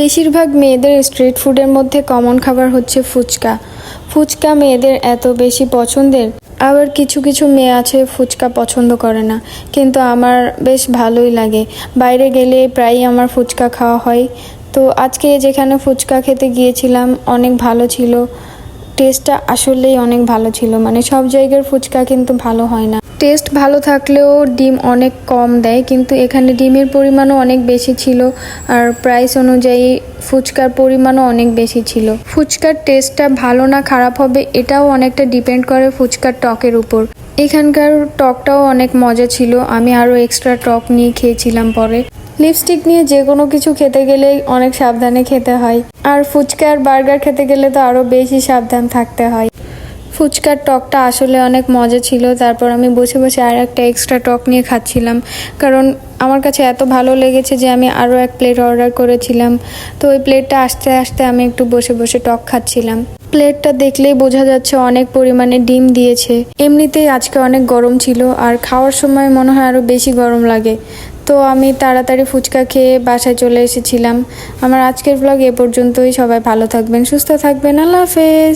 বেশিরভাগ মেয়েদের স্ট্রিট ফুডের মধ্যে কমন খাবার হচ্ছে ফুচকা। ফুচকা মেয়েদের এত বেশি পছন্দের, আবার কিছু কিছু মেয়ে আছে ফুচকা পছন্দ করে না। কিন্তু আমার বেশ ভালোই লাগে। বাইরে গেলে প্রায়ই আমার ফুচকা খাওয়া হয়। তো আজকে যেখানে ফুচকা খেতে গিয়েছিলাম, অনেক ভালো ছিল। টেস্টটা আসলেই অনেক ভালো ছিল। মানে সব জায়গার ফুচকা কিন্তু ভালো হয় না। টেস্ট ভালো থাকলেও ডিম অনেক কম দেয়, কিন্তু এখানে ডিমের পরিমাণও অনেক বেশি ছিল আর প্রাইস অনুযায়ী ফুচকার পরিমাণও অনেক বেশি ছিল। ফুচকার টেস্টটা ভালো না খারাপ হবে এটাও অনেকটা ডিপেন্ড করে ফুচকার টকের উপর। এখানকার টকটাও অনেক মজা ছিল, আমি আরও এক্সট্রা টক নিয়ে খেয়েছিলাম পরে। লিপস্টিক নিয়ে যে কোনো কিছু খেতে গেলে অনেক সাবধানে খেতে হয়, আর ফুচকা আর বার্গার খেতে গেলে তো আরও বেশি সাবধান থাকতে হয়। ফুচকার টকটা আসলে অনেক মজা ছিল। তারপর আমি বসে বসে আর একটা এক্সট্রা টক নিয়ে খাচ্ছিলাম। কারণ আমার কাছে এত ভালো লেগেছে যে আমি আরও এক প্লেট অর্ডার করেছিলাম। তো ওই প্লেটটা আসতে আসতে আমি একটু বসে বসে টক খাচ্ছিলাম। প্লেটটা দেখলেই বোঝা যাচ্ছে অনেক পরিমাণে ডিম দিয়েছে। এমনিতেই আজকে অনেক গরম ছিল আর খাওয়ার সময় মনে হয় আরও বেশি গরম লাগে। তো আমি তাড়াতাড়ি ফুচকা খেয়ে বাসায় চলে এসেছিলাম। আমার আজকের ব্লগ এ পর্যন্তই। সবাই ভালো থাকবেন, সুস্থ থাকবেন। আল্লাহ হাফেজ।